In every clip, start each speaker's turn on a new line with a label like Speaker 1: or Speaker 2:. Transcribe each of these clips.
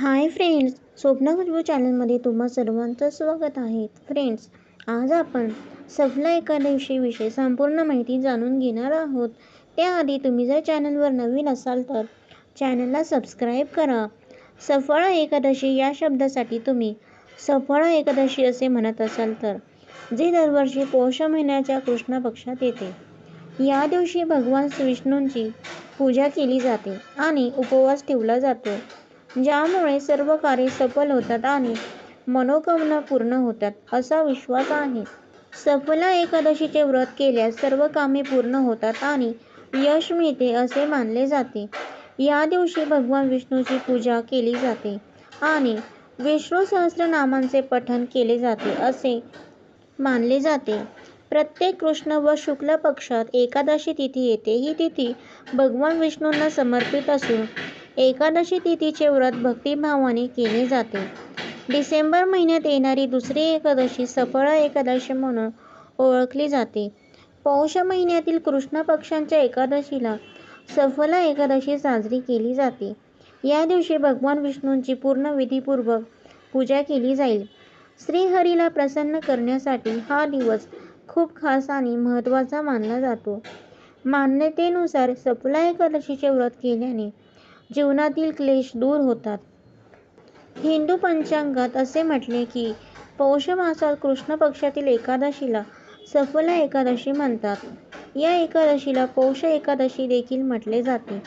Speaker 1: Hi friends स्वप्न खुशबू चॅनलमध्ये तुम्हा सर्वांचं स्वागत आहे. फ्रेंड्स आज आपण सफला एकादशीविषयी संपूर्ण माहिती जाणून घेणार आहोत. त्याआधी तुम्ही जर चॅनलवर नवीन असाल तर चॅनलला सबस्क्राईब करा. सफळ एकादशी या शब्दासाठी तुम्ही सफळ एकादशी असे म्हणत असाल तर जे दरवर्षी पौष महिन्याच्या कृष्ण पक्षात येते. या दिवशी भगवान विष्णूंची पूजा केली जाते आणि उपवास ठेवला जातो. ज्यामुळे सर्व कार्य सफल होतात आणि मनोकामना पूर्ण होतात असा विश्वास आहे. सफला एकादशीचे व्रत केल्यास सर्व कामे पूर्ण होतात आणि यश मिळते असे मानले जाते. या दिवशी भगवान विष्णूची पूजा केली जाते आणि विष्णू सहस्रनामांचे पठण केले जाते असे मानले जाते. प्रत्येक कृष्ण व शुक्ल पक्षात एकादशी तिथी येते. ही तिथी भगवान विष्णूंना समर्पित असून एकादशी तिथीचे व्रत भक्तिभावाने केले जाते. डिसेंबर महिन्यात येणारी दुसरी एकादशी सफळा एकादशी म्हणून ओळखली जाते. पौष महिन्यातील कृष्ण पक्षांच्या एकादशीला सफला एकादशी साजरी केली जाते. या दिवशी भगवान विष्णूंची पूर्ण विधीपूर्वक पूजा केली जाईल. श्रीहरीला प्रसन्न करण्यासाठी हा दिवस खूप खास आणि महत्त्वाचा मानला जातो. मान्यतेनुसार सफला एकादशीचे व्रत केल्याने जीवनातील क्लेश दूर होतात. हिंदू पंचांगात असे म्हटले की पौष मासात कृष्ण पक्षातील एकादशीला सफला एकादशी म्हणतात. या एकादशीला पौष एकादशी देखील म्हटले जाते.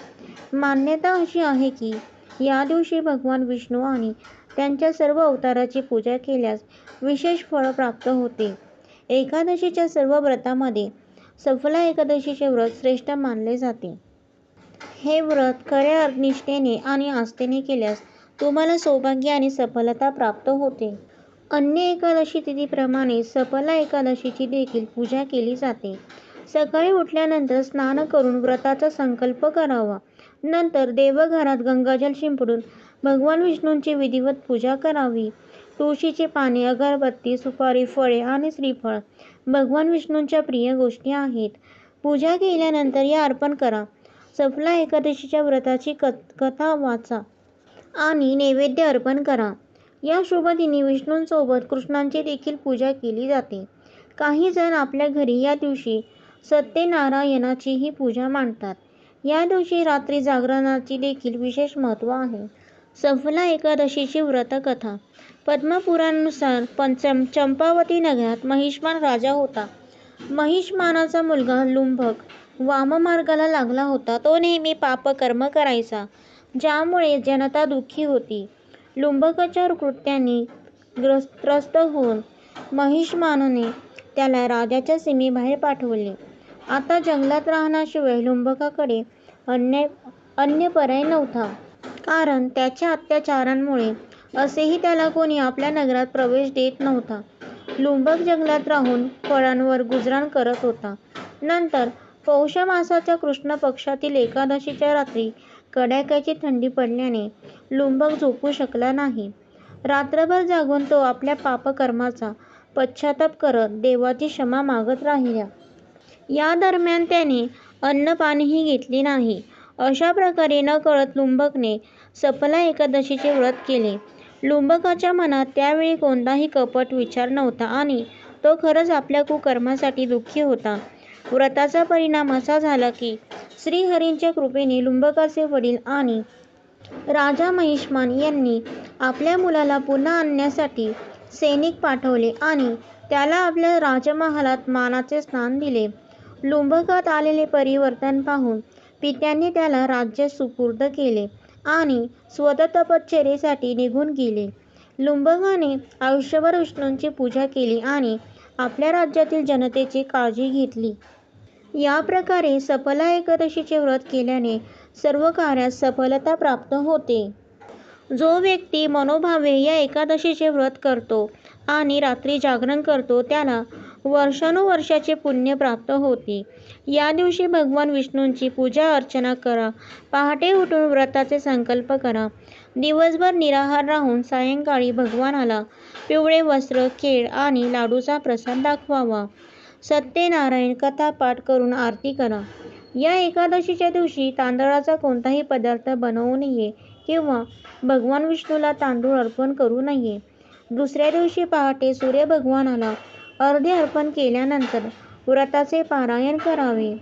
Speaker 1: मान्यता अशी आहे की या दिवशी भगवान विष्णू आणि त्यांच्या सर्व अवताराची पूजा केल्यास विशेष फळ प्राप्त होते. एकादशीच्या सर्व व्रतामध्ये सफला एकादशीचे व्रत श्रेष्ठ मानले जाते. हे व्रत खऱ्या निष्ठेने आणि आस्थेने केल्यास तुम्हाला सौभाग्य आणि सफलता प्राप्त होते. अन्य एकादशी तिथीप्रमाणे सफला एकादशीची देखील पूजा केली जाते. सकाळी उठल्यानंतर स्नान करून व्रताचा संकल्प करावा. नंतर देवघरात गंगाजल शिंपडून भगवान विष्णूंची विधिवत पूजा करावी. तुळशीची पाने अगरबत्ती सुपारी फळे आणि श्रीफळ भगवान विष्णूंच्या प्रिय गोष्टी आहेत. पूजा केल्यानंतर या अर्पण करा. सफला एकादशीच्या व्रताची कथा वाचा आणि नैवेद्य अर्पण करा. या शुभदिनी विष्णूंसोबत कृष्णांची देखील पूजा केली जाते. काही जण आपल्या घरी या दिवशी सत्यनारायणाचीही पूजा मांडतात. या दिवशी रात्री जागरणाची देखील विशेष महत्त्व आहे. सफला एकादशीची व्रतकथा. पद्मपुराणानुसार पंचम चंपावती नगरात महिष्मान राजा होता. महिष्मानाचा मुलगा लुंभक वाममार्गाला लागला होता. तो नेहमी पापकर्म करायचा ज्यामुळे जनता दुःखी होती. लुंभकाच्या कृत्यांनी त्रस्त होऊन महिष्मानने त्याला राजाच्या सीमेबाहेर पाठवले. आता जंगलात राहण्याशिवाय लुंबकाकडे अन्य अन्य पर्याय नव्हता. कारण त्याच्या अत्याचारांमुळे असेही त्याला कोणी आपल्या नगरात प्रवेश देत नव्हता. लुंबक जंगलात राहून फळांवर गुजराण करत होता. नंतर पौष मासाच्या कृष्ण पक्षातील एकादशीच्या रात्री कडाक्याची थंडी पडल्याने लुंबक झोपू शकला नाही. रात्रभर जागून तो आपल्या पापकर्माचा पश्चाताप करत देवाची क्षमा मागत राहिला. या दरम्यान त्याने अन्नपाणीही घेतली घेतले नाही. अशा प्रकारे न कळत लुंबकने सफला एकादशीचे व्रत केले. लुंबकाच्या मनात त्यावेळी कोणताही कपट विचार नव्हता आणि तो खरंच आपल्या कुकर्मासाठी दुःखी होता. व्रताचा परिणाम असा झाला की श्रीहरींच्या कृपेने लुंबकाचे वडील आणि राजा महिष्मान यांनी आपल्या मुलाला पुन्हा आणण्यासाठी सैनिक पाठवले आणि त्याला आपल्या राजमहालात मानाचे स्थान दिले. लुंबकात आलेले परिवर्तन पाहून पित्यांनी त्याला राज्य सुपूर्द केले आणि स्वतः तपश्चर्येसाठी निघून गेले. लुंबकाने आयुष्यभर विष्णूंची पूजा केली आणि आपल्या राज्यातील जनतेची काळजी घेतली. या प्रकारे सफला एकादशीचे व्रत केल्याने सर्व कार्यात सफलता प्राप्त होते. जो व्यक्ती मनोभावे या एकादशीचे व्रत करतो आणि रात्री जागरण करतो त्याला वर्षानुवर्षाचे पुण्य प्राप्त होते. या दिवशी भगवान विष्णूंची पूजा अर्चना करा पहाटे उठून व्रताचे संकल्प करा. दिवसभर निराहार राहून सायंकाळी भगवानाला पिवळे वस्त्र केळ आणि लाडूचा प्रसाद दाखवावा. सत्यनारायण कथा पाठ करून आरती करा. या एकादशीच्या दिवशी तांदळाचा कोणताही पदार्थ बनवू नये किंवा भगवान विष्णूला तांदूळ अर्पण करू नये. दुसऱ्या दिवशी पहाटे सूर्य भगवानाला अर्धे अर्पण केल्यानंतर व्रताचे पारायण करावे.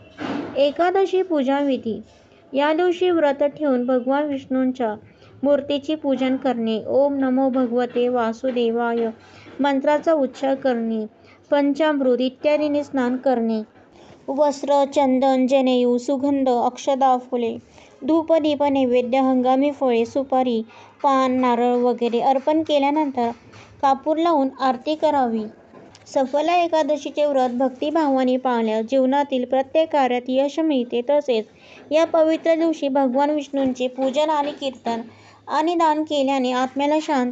Speaker 1: एकादशी पूजा विधी या दिवशी व्रत ठेवून भगवान विष्णूंच्या मूर्तीची पूजन करणे. ओम नमो भगवते वासुदेवाय. मंत्राचा उच्चार करणे. पंचामृत इत्यादीने स्नान करणे. वस्त्र चंदन जनेऊ सुगंध अक्षदा फुले धूप दीप नैवेद्य हंगामी फळे सुपारी पान नारळ वगैरे अर्पण केल्यानंतर कापूर लावून आरती करावी. सफला एकादशीचे व्रत भक्तिभावाने पाळल्यास जीवनातील प्रत्येक कार्यात यश मिळते. तसेच या पवित्र दिवशी भगवान विष्णूंचे पूजन आणि कीर्तन आणि दान केल्याने आत्म्याला शांती